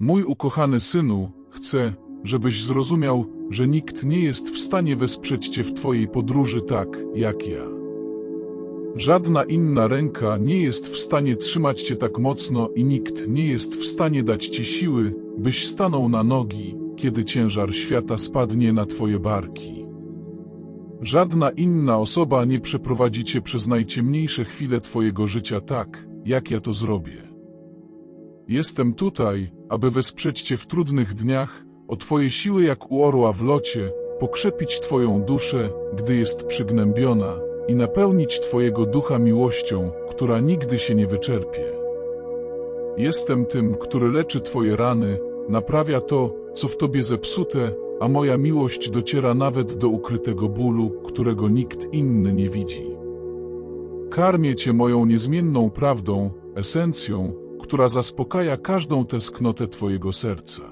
Mój ukochany synu, chcę, żebyś zrozumiał, że nikt nie jest w stanie wesprzeć cię w twojej podróży tak, jak ja. Żadna inna ręka nie jest w stanie trzymać cię tak mocno i nikt nie jest w stanie dać ci siły, byś stanął na nogi, kiedy ciężar świata spadnie na twoje barki. Żadna inna osoba nie przeprowadzi cię przez najciemniejsze chwile twojego życia tak, jak ja to zrobię. Jestem tutaj, aby wesprzeć cię w trudnych dniach, o twoje siły jak u orła w locie, pokrzepić twoją duszę, gdy jest przygnębiona, i napełnić twojego ducha miłością, która nigdy się nie wyczerpie. Jestem tym, który leczy twoje rany, naprawia to, co w tobie zepsute, a moja miłość dociera nawet do ukrytego bólu, którego nikt inny nie widzi. Karmię cię moją niezmienną prawdą, esencją, która zaspokaja każdą tęsknotę twojego serca.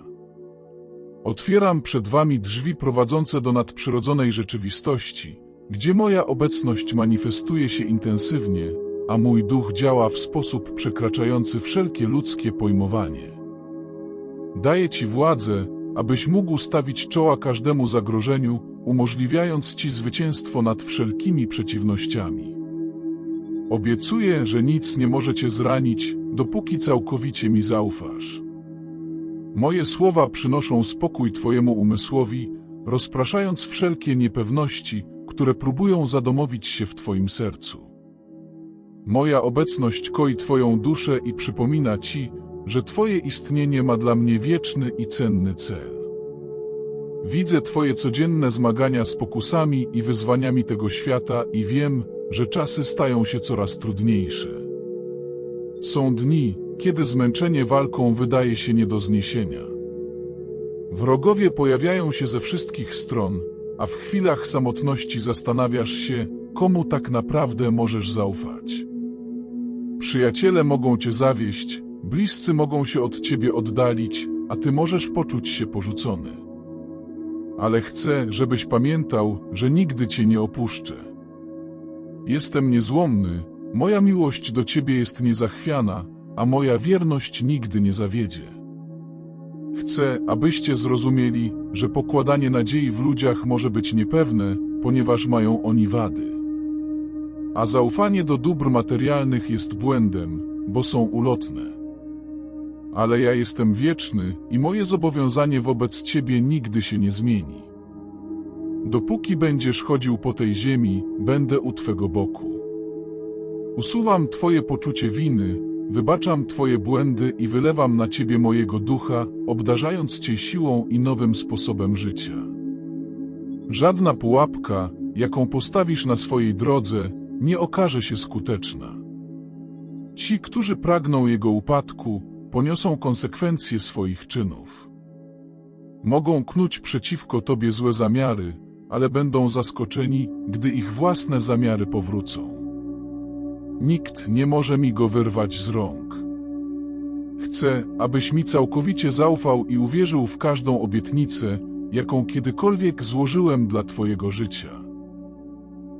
Otwieram przed wami drzwi prowadzące do nadprzyrodzonej rzeczywistości, gdzie moja obecność manifestuje się intensywnie, a mój duch działa w sposób przekraczający wszelkie ludzkie pojmowanie. Daję Ci władzę, abyś mógł stawić czoła każdemu zagrożeniu, umożliwiając Ci zwycięstwo nad wszelkimi przeciwnościami. Obiecuję, że nic nie może Cię zranić, dopóki całkowicie mi zaufasz. Moje słowa przynoszą spokój Twojemu umysłowi, rozpraszając wszelkie niepewności, które próbują zadomowić się w Twoim sercu. Moja obecność koi Twoją duszę i przypomina Ci, że Twoje istnienie ma dla mnie wieczny i cenny cel. Widzę Twoje codzienne zmagania z pokusami i wyzwaniami tego świata i wiem, że czasy stają się coraz trudniejsze. Są dni, kiedy zmęczenie walką wydaje się nie do zniesienia. Wrogowie pojawiają się ze wszystkich stron, a w chwilach samotności zastanawiasz się, komu tak naprawdę możesz zaufać. Przyjaciele mogą cię zawieść, bliscy mogą się od ciebie oddalić, a ty możesz poczuć się porzucony. Ale chcę, żebyś pamiętał, że nigdy cię nie opuszczę. Jestem niezłomny, moja miłość do ciebie jest niezachwiana, a moja wierność nigdy nie zawiedzie. Chcę, abyście zrozumieli, że pokładanie nadziei w ludziach może być niepewne, ponieważ mają oni wady. A zaufanie do dóbr materialnych jest błędem, bo są ulotne. Ale ja jestem wieczny i moje zobowiązanie wobec Ciebie nigdy się nie zmieni. Dopóki będziesz chodził po tej ziemi, będę u Twego boku. Usuwam Twoje poczucie winy, wybaczam Twoje błędy i wylewam na Ciebie mojego ducha, obdarzając Cię siłą i nowym sposobem życia. Żadna pułapka, jaką postawisz na swojej drodze, nie okaże się skuteczna. Ci, którzy pragną jego upadku, poniosą konsekwencje swoich czynów. Mogą knuć przeciwko Tobie złe zamiary, ale będą zaskoczeni, gdy ich własne zamiary powrócą. Nikt nie może mi go wyrwać z rąk. Chcę, abyś mi całkowicie zaufał i uwierzył w każdą obietnicę, jaką kiedykolwiek złożyłem dla Twojego życia.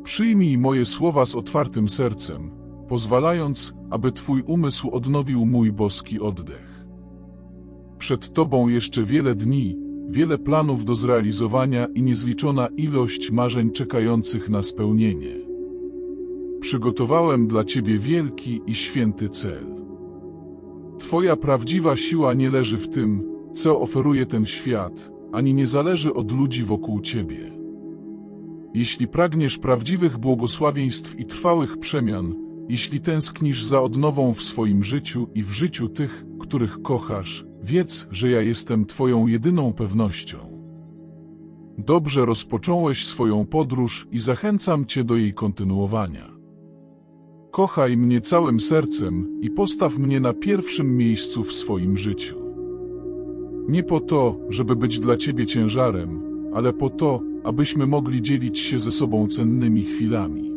Przyjmij moje słowa z otwartym sercem, pozwalając, aby Twój umysł odnowił mój boski oddech. Przed Tobą jeszcze wiele dni, wiele planów do zrealizowania i niezliczona ilość marzeń czekających na spełnienie. Przygotowałem dla Ciebie wielki i święty cel. Twoja prawdziwa siła nie leży w tym, co oferuje ten świat, ani nie zależy od ludzi wokół Ciebie. Jeśli pragniesz prawdziwych błogosławieństw i trwałych przemian, jeśli tęsknisz za odnową w swoim życiu i w życiu tych, których kochasz, wiedz, że ja jestem Twoją jedyną pewnością. Dobrze rozpocząłeś swoją podróż i zachęcam Cię do jej kontynuowania. Kochaj mnie całym sercem i postaw mnie na pierwszym miejscu w swoim życiu. Nie po to, żeby być dla Ciebie ciężarem, ale po to, abyśmy mogli dzielić się ze sobą cennymi chwilami.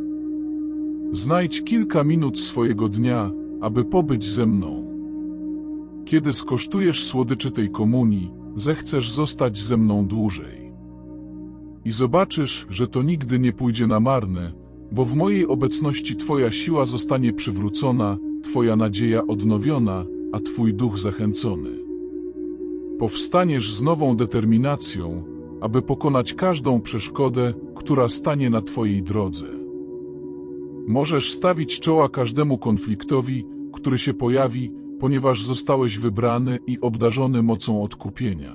Znajdź kilka minut swojego dnia, aby pobyć ze mną. Kiedy skosztujesz słodyczy tej komunii, zechcesz zostać ze mną dłużej. I zobaczysz, że to nigdy nie pójdzie na marne, bo w mojej obecności Twoja siła zostanie przywrócona, Twoja nadzieja odnowiona, a Twój duch zachęcony. powstaniesz z nową determinacją, aby pokonać każdą przeszkodę, która stanie na Twojej drodze. Możesz stawić czoła każdemu konfliktowi, który się pojawi, ponieważ zostałeś wybrany i obdarzony mocą odkupienia.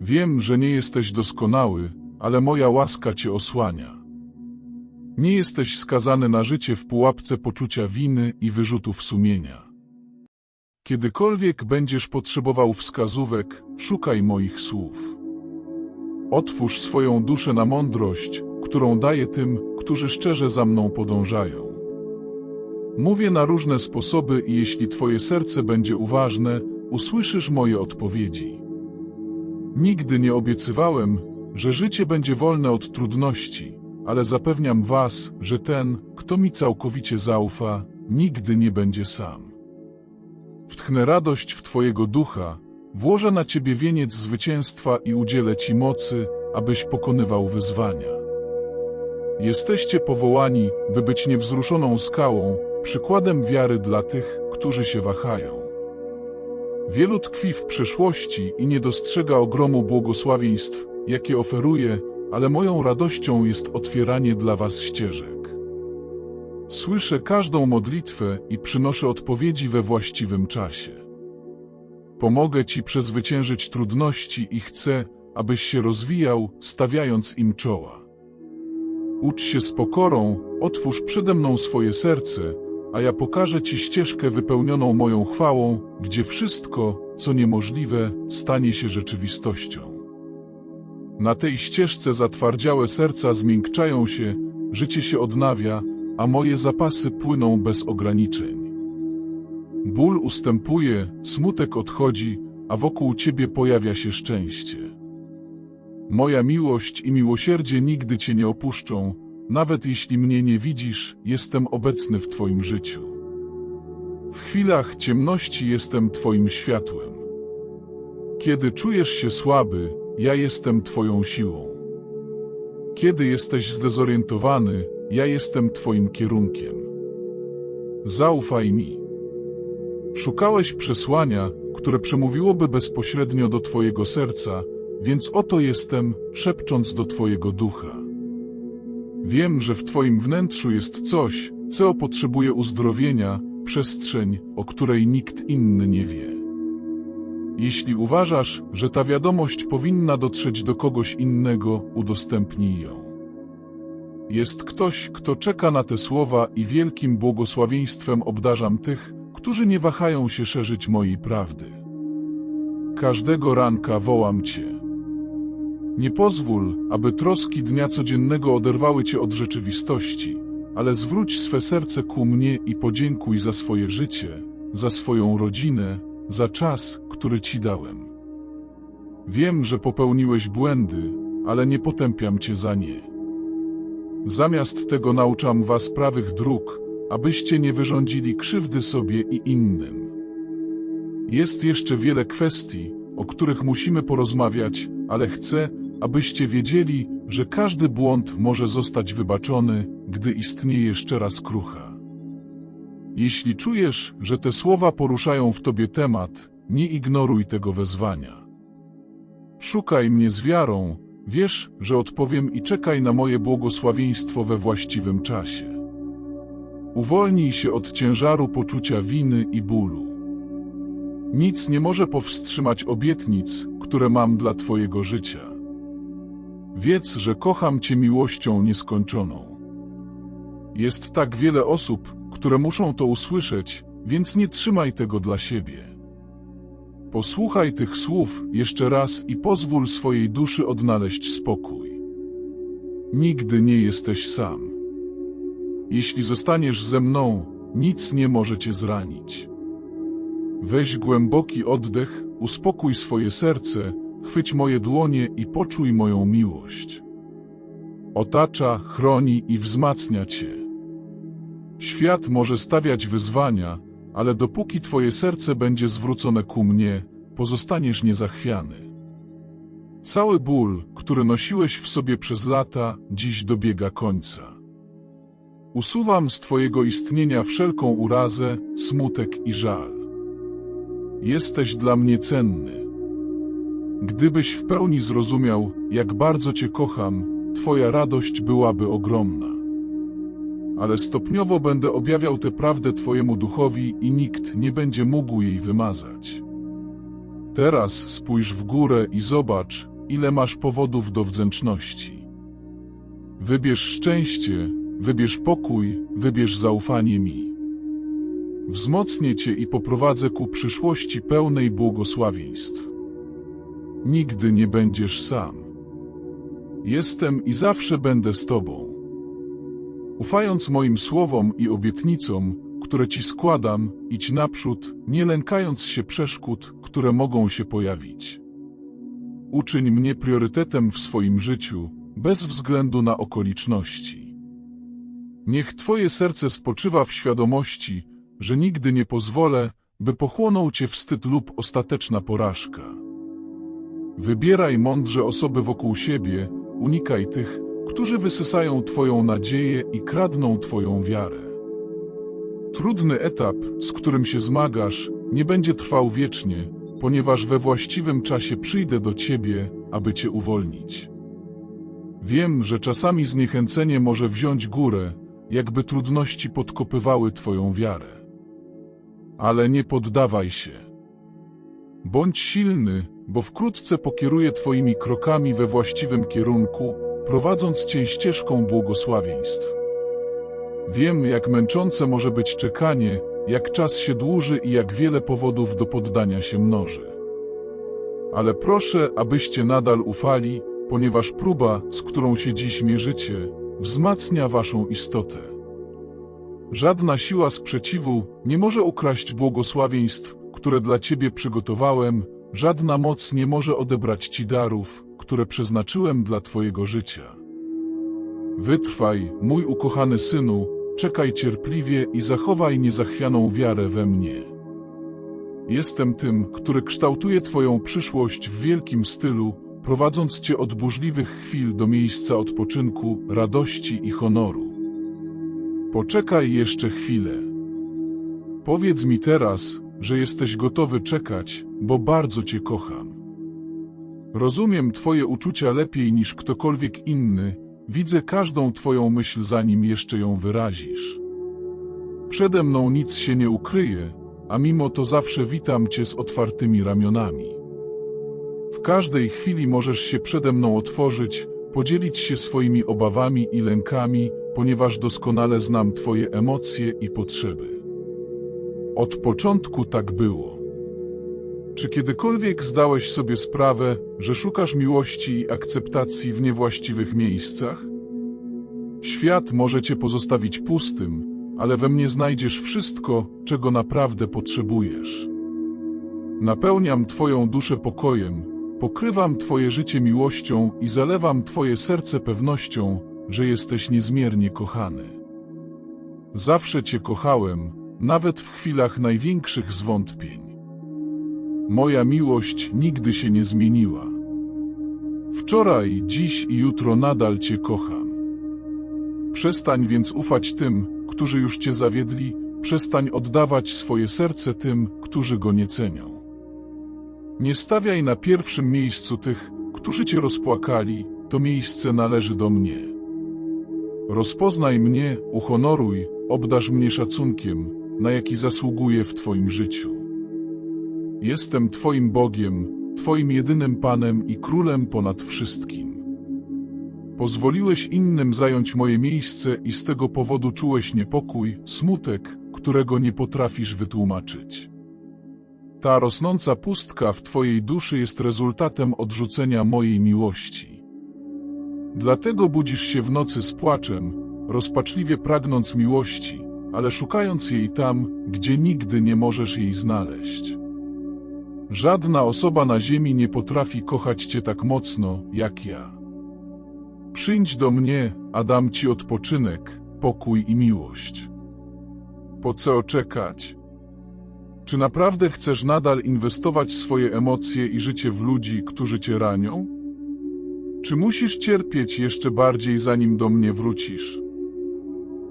Wiem, że nie jesteś doskonały, ale moja łaska Cię osłania. Nie jesteś skazany na życie w pułapce poczucia winy i wyrzutów sumienia. Kiedykolwiek będziesz potrzebował wskazówek, szukaj moich słów. Otwórz swoją duszę na mądrość, którą daję tym, którzy szczerze za mną podążają. Mówię na różne sposoby i jeśli Twoje serce będzie uważne, usłyszysz moje odpowiedzi. Nigdy nie obiecywałem, że życie będzie wolne od trudności, ale zapewniam Was, że ten, kto mi całkowicie zaufa, nigdy nie będzie sam. Wtchnę radość w Twojego ducha, włożę na Ciebie wieniec zwycięstwa i udzielę Ci mocy, abyś pokonywał wyzwania. Jesteście powołani, by być niewzruszoną skałą, przykładem wiary dla tych, którzy się wahają. Wielu tkwi w przeszłości i nie dostrzega ogromu błogosławieństw, jakie oferuję, ale moją radością jest otwieranie dla Was ścieżek. Słyszę każdą modlitwę i przynoszę odpowiedzi we właściwym czasie. Pomogę Ci przezwyciężyć trudności i chcę, abyś się rozwijał, stawiając im czoła. Ucz się z pokorą, otwórz przede mną swoje serce, a ja pokażę Ci ścieżkę wypełnioną moją chwałą, gdzie wszystko, co niemożliwe, stanie się rzeczywistością. Na tej ścieżce zatwardziałe serca zmiękczają się, życie się odnawia, a moje zapasy płyną bez ograniczeń. Ból ustępuje, smutek odchodzi, a wokół Ciebie pojawia się szczęście. Moja miłość i miłosierdzie nigdy Cię nie opuszczą, nawet jeśli mnie nie widzisz, jestem obecny w Twoim życiu. W chwilach ciemności jestem Twoim światłem. Kiedy czujesz się słaby, ja jestem Twoją siłą. Kiedy jesteś zdezorientowany, ja jestem Twoim kierunkiem. Zaufaj mi. Szukałeś przesłania, które przemówiłoby bezpośrednio do Twojego serca, więc oto jestem, szepcząc do Twojego ducha. Wiem, że w Twoim wnętrzu jest coś, co potrzebuje uzdrowienia, przestrzeń, o której nikt inny nie wie. Jeśli uważasz, że ta wiadomość powinna dotrzeć do kogoś innego, udostępnij ją. Jest ktoś, kto czeka na te słowa i wielkim błogosławieństwem obdarzam tych, którzy nie wahają się szerzyć mojej prawdy. Każdego ranka wołam Cię. Nie pozwól, aby troski dnia codziennego oderwały cię od rzeczywistości, ale zwróć swe serce ku mnie i podziękuj za swoje życie, za swoją rodzinę, za czas, który ci dałem. Wiem, że popełniłeś błędy, ale nie potępiam cię za nie. Zamiast tego nauczam was prawych dróg, abyście nie wyrządzili krzywdy sobie i innym. Jest jeszcze wiele kwestii, o których musimy porozmawiać, ale chcę, abyście wiedzieli, że każdy błąd może zostać wybaczony, gdy istnieje szczera skrucha. Jeśli czujesz, że te słowa poruszają w tobie temat, nie ignoruj tego wezwania. Szukaj mnie z wiarą, wiesz, że odpowiem i czekaj na moje błogosławieństwo we właściwym czasie. Uwolnij się od ciężaru poczucia winy i bólu. Nic nie może powstrzymać obietnic, które mam dla Twojego życia. Wiedz, że kocham Cię miłością nieskończoną. Jest tak wiele osób, które muszą to usłyszeć, więc nie trzymaj tego dla siebie. Posłuchaj tych słów jeszcze raz i pozwól swojej duszy odnaleźć spokój. Nigdy nie jesteś sam. Jeśli zostaniesz ze mną, nic nie może cię zranić. Weź głęboki oddech, uspokój swoje serce chwyć moje dłonie i poczuj moją miłość. Otacza, chroni i wzmacnia Cię. Świat może stawiać wyzwania, ale dopóki Twoje serce będzie zwrócone ku mnie, pozostaniesz niezachwiany. Cały ból, który nosiłeś w sobie przez lata, dziś dobiega końca. Usuwam z Twojego istnienia wszelką urazę, smutek i żal. Jesteś dla mnie cenny. Gdybyś w pełni zrozumiał, jak bardzo Cię kocham, Twoja radość byłaby ogromna. Ale stopniowo będę objawiał tę prawdę Twojemu duchowi i nikt nie będzie mógł jej wymazać. Teraz spójrz w górę i zobacz, ile masz powodów do wdzięczności. Wybierz szczęście, wybierz pokój, wybierz zaufanie mi. Wzmocnię Cię i poprowadzę ku przyszłości pełnej błogosławieństw. Nigdy nie będziesz sam. Jestem i zawsze będę z Tobą. Ufając moim słowom i obietnicom, które Ci składam, idź naprzód, nie lękając się przeszkód, które mogą się pojawić. Uczyń mnie priorytetem w swoim życiu, bez względu na okoliczności. Niech Twoje serce spoczywa w świadomości, że nigdy nie pozwolę, by pochłonął Cię wstyd lub ostateczna porażka. Wybieraj mądrze osoby wokół siebie, unikaj tych, którzy wysysają Twoją nadzieję i kradną Twoją wiarę. Trudny etap, z którym się zmagasz, nie będzie trwał wiecznie, ponieważ we właściwym czasie przyjdę do Ciebie, aby Cię uwolnić. Wiem, że czasami zniechęcenie może wziąć górę, jakby trudności podkopywały Twoją wiarę. Ale nie poddawaj się. Bądź silny, bo wkrótce pokieruję Twoimi krokami we właściwym kierunku, prowadząc Cię ścieżką błogosławieństw. Wiem, jak męczące może być czekanie, jak czas się dłuży i jak wiele powodów do poddania się mnoży. Ale proszę, abyście nadal ufali, ponieważ próba, z którą się dziś mierzycie, wzmacnia Waszą istotę. Żadna siła sprzeciwu nie może ukraść błogosławieństw, które dla Ciebie przygotowałem, żadna moc nie może odebrać Ci darów, które przeznaczyłem dla Twojego życia. Wytrwaj, mój ukochany synu, czekaj cierpliwie i zachowaj niezachwianą wiarę we mnie. Jestem tym, który kształtuje Twoją przyszłość w wielkim stylu, prowadząc Cię od burzliwych chwil do miejsca odpoczynku, radości i honoru. Poczekaj jeszcze chwilę. Powiedz mi teraz, że jesteś gotowy czekać, bo bardzo Cię kocham. Rozumiem Twoje uczucia lepiej niż ktokolwiek inny, widzę każdą Twoją myśl zanim jeszcze ją wyrazisz. Przede mną nic się nie ukryje, a mimo to zawsze witam Cię z otwartymi ramionami. W każdej chwili możesz się przede mną otworzyć, podzielić się swoimi obawami i lękami, ponieważ doskonale znam Twoje emocje i potrzeby. Od początku tak było. Czy kiedykolwiek zdałeś sobie sprawę, że szukasz miłości i akceptacji w niewłaściwych miejscach? Świat może cię pozostawić pustym, ale we mnie znajdziesz wszystko, czego naprawdę potrzebujesz. Napełniam Twoją duszę pokojem, pokrywam Twoje życie miłością i zalewam Twoje serce pewnością, że jesteś niezmiernie kochany. Zawsze Cię kochałem, nawet w chwilach największych zwątpień. Moja miłość nigdy się nie zmieniła. Wczoraj, dziś i jutro nadal Cię kocham. Przestań więc ufać tym, którzy już Cię zawiedli, przestań oddawać swoje serce tym, którzy go nie cenią. Nie stawiaj na pierwszym miejscu tych, którzy Cię rozpłakali, to miejsce należy do mnie. Rozpoznaj mnie, uhonoruj, obdarz mnie szacunkiem, na jaki zasługuję w Twoim życiu. Jestem Twoim Bogiem, Twoim jedynym Panem i Królem ponad wszystkim. Pozwoliłeś innym zająć moje miejsce i z tego powodu czułeś niepokój, smutek, którego nie potrafisz wytłumaczyć. Ta rosnąca pustka w Twojej duszy jest rezultatem odrzucenia mojej miłości. Dlatego budzisz się w nocy z płaczem, rozpaczliwie pragnąc miłości, ale szukając jej tam, gdzie nigdy nie możesz jej znaleźć. Żadna osoba na ziemi nie potrafi kochać Cię tak mocno, jak ja. Przyjdź do mnie, a dam Ci odpoczynek, pokój i miłość. Po co czekać? Czy naprawdę chcesz nadal inwestować swoje emocje i życie w ludzi, którzy Cię ranią? Czy musisz cierpieć jeszcze bardziej, zanim do mnie wrócisz?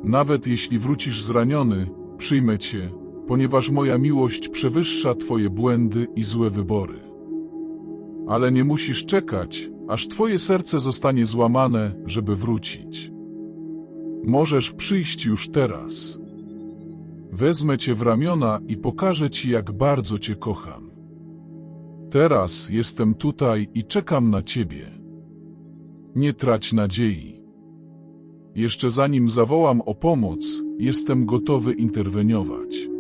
Nawet jeśli wrócisz zraniony, przyjmę Cię, ponieważ moja miłość przewyższa Twoje błędy i złe wybory. Ale nie musisz czekać, aż twoje serce zostanie złamane, żeby wrócić. Możesz przyjść już teraz. Wezmę cię w ramiona i pokażę ci, jak bardzo cię kocham. Teraz jestem tutaj i czekam na ciebie. Nie trać nadziei. Jeszcze zanim zawołam o pomoc, jestem gotowy interweniować.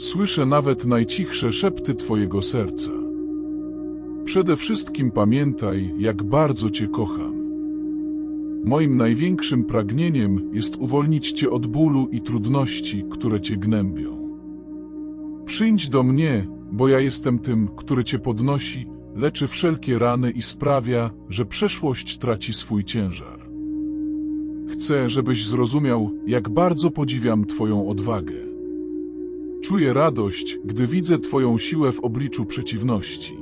Słyszę nawet najcichsze szepty Twojego serca. Przede wszystkim pamiętaj, jak bardzo Cię kocham. Moim największym pragnieniem jest uwolnić Cię od bólu i trudności, które Cię gnębią. Przyjdź do mnie, bo ja jestem tym, który Cię podnosi, leczy wszelkie rany i sprawia, że przeszłość traci swój ciężar. Chcę, żebyś zrozumiał, jak bardzo podziwiam Twoją odwagę. Czuję radość, gdy widzę Twoją siłę w obliczu przeciwności.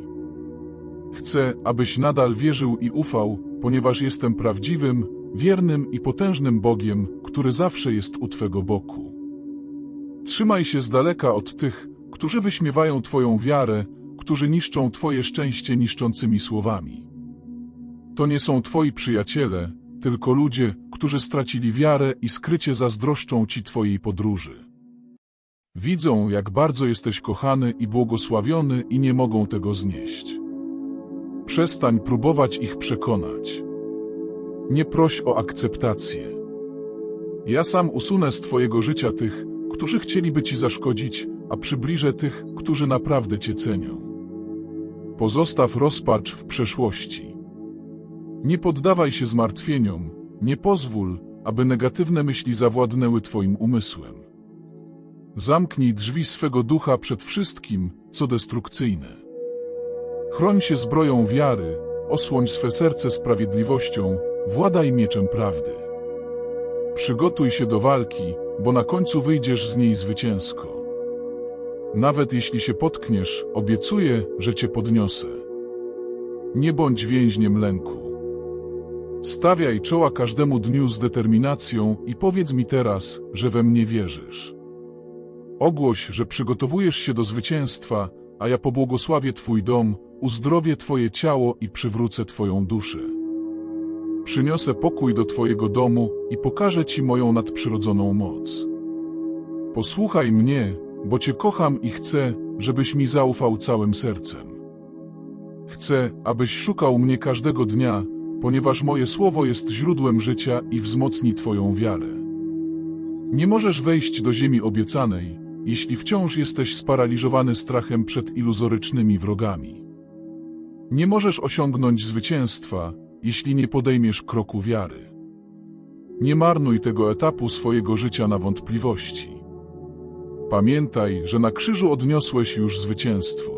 Chcę, abyś nadal wierzył i ufał, ponieważ jestem prawdziwym, wiernym i potężnym Bogiem, który zawsze jest u Twego boku. Trzymaj się z daleka od tych, którzy wyśmiewają Twoją wiarę, którzy niszczą Twoje szczęście niszczącymi słowami. To nie są Twoi przyjaciele, tylko ludzie, którzy stracili wiarę i skrycie zazdroszczą Ci Twojej podróży. Widzą, jak bardzo jesteś kochany i błogosławiony i nie mogą tego znieść. Przestań próbować ich przekonać. Nie proś o akceptację. Ja sam usunę z Twojego życia tych, którzy chcieliby Ci zaszkodzić, a przybliżę tych, którzy naprawdę Cię cenią. Pozostaw rozpacz w przeszłości. Nie poddawaj się zmartwieniom, nie pozwól, aby negatywne myśli zawładnęły Twoim umysłem. Zamknij drzwi swego ducha przed wszystkim, co destrukcyjne. Chroń się zbroją wiary, osłoń swe serce sprawiedliwością, władaj mieczem prawdy. Przygotuj się do walki, bo na końcu wyjdziesz z niej zwycięsko. Nawet jeśli się potkniesz, obiecuję, że cię podniosę. Nie bądź więźniem lęku. Stawiaj czoła każdemu dniu z determinacją i powiedz mi teraz, że we mnie wierzysz. Ogłoś, że przygotowujesz się do zwycięstwa, a ja pobłogosławię Twój dom, uzdrowię Twoje ciało i przywrócę Twoją duszę. Przyniosę pokój do Twojego domu i pokażę Ci moją nadprzyrodzoną moc. Posłuchaj mnie, bo Cię kocham i chcę, żebyś mi zaufał całym sercem. Chcę, abyś szukał mnie każdego dnia, ponieważ moje słowo jest źródłem życia i wzmocni Twoją wiarę. Nie możesz wejść do ziemi obiecanej, jeśli wciąż jesteś sparaliżowany strachem przed iluzorycznymi wrogami. Nie możesz osiągnąć zwycięstwa, jeśli nie podejmiesz kroku wiary. Nie marnuj tego etapu swojego życia na wątpliwości. Pamiętaj, że na krzyżu odniosłeś już zwycięstwo.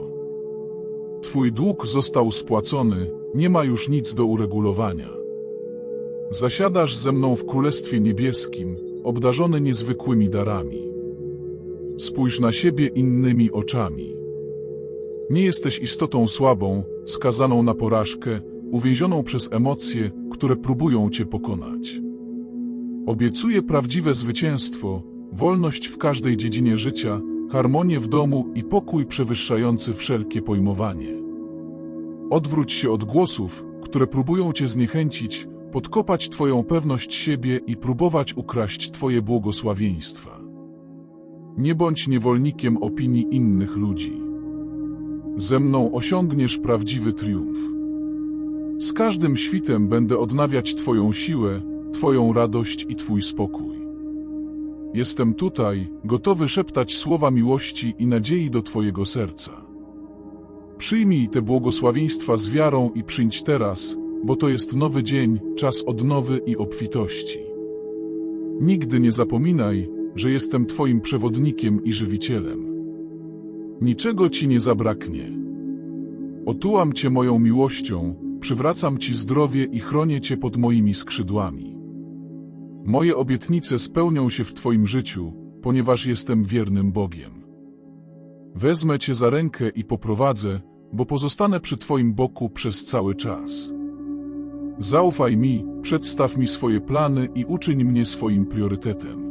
Twój dług został spłacony, nie ma już nic do uregulowania. Zasiadasz ze mną w Królestwie Niebieskim, obdarzony niezwykłymi darami. Spójrz na siebie innymi oczami. Nie jesteś istotą słabą, skazaną na porażkę, uwięzioną przez emocje, które próbują cię pokonać. Obiecuję prawdziwe zwycięstwo, wolność w każdej dziedzinie życia, harmonię w domu i pokój przewyższający wszelkie pojmowanie. Odwróć się od głosów, które próbują cię zniechęcić, podkopać twoją pewność siebie i próbować ukraść twoje błogosławieństwa. Nie bądź niewolnikiem opinii innych ludzi. Ze mną osiągniesz prawdziwy triumf. Z każdym świtem będę odnawiać Twoją siłę, Twoją radość i Twój spokój. Jestem tutaj, gotowy szeptać słowa miłości i nadziei do Twojego serca. Przyjmij te błogosławieństwa z wiarą i przyjdź teraz, bo to jest nowy dzień, czas odnowy i obfitości. Nigdy nie zapominaj, że jestem Twoim przewodnikiem i żywicielem. Niczego Ci nie zabraknie. Otułam Cię moją miłością, przywracam Ci zdrowie i chronię Cię pod moimi skrzydłami. Moje obietnice spełnią się w Twoim życiu, ponieważ jestem wiernym Bogiem. Wezmę Cię za rękę i poprowadzę, bo pozostanę przy Twoim boku przez cały czas. Zaufaj mi, przedstaw mi swoje plany i uczyń mnie swoim priorytetem.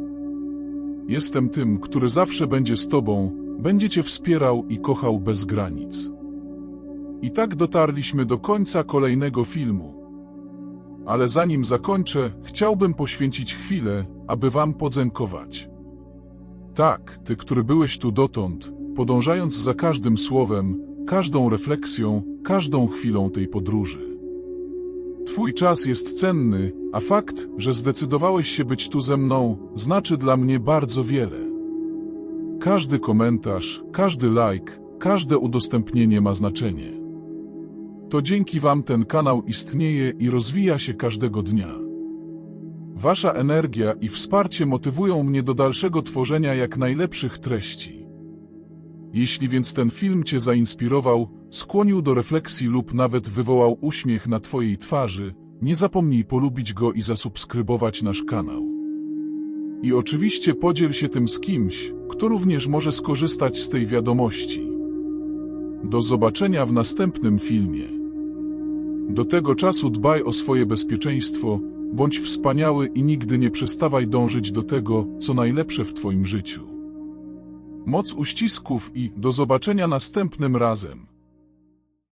Jestem tym, który zawsze będzie z Tobą, będzie Cię wspierał i kochał bez granic. I tak dotarliśmy do końca kolejnego filmu. Ale zanim zakończę, chciałbym poświęcić chwilę, aby wam podziękować. Tak, ty, który byłeś tu dotąd, podążając za każdym słowem, każdą refleksją, każdą chwilą tej podróży. Twój czas jest cenny, a fakt, że zdecydowałeś się być tu ze mną, znaczy dla mnie bardzo wiele. Każdy komentarz, każdy like, każde udostępnienie ma znaczenie. To dzięki Wam ten kanał istnieje i rozwija się każdego dnia. Wasza energia i wsparcie motywują mnie do dalszego tworzenia jak najlepszych treści. Jeśli więc ten film Cię zainspirował, skłonił do refleksji lub nawet wywołał uśmiech na Twojej twarzy, nie zapomnij polubić go i zasubskrybować nasz kanał. I oczywiście podziel się tym z kimś, kto również może skorzystać z tej wiadomości. Do zobaczenia w następnym filmie. Do tego czasu dbaj o swoje bezpieczeństwo, bądź wspaniały i nigdy nie przestawaj dążyć do tego, co najlepsze w Twoim życiu. Moc uścisków i do zobaczenia następnym razem.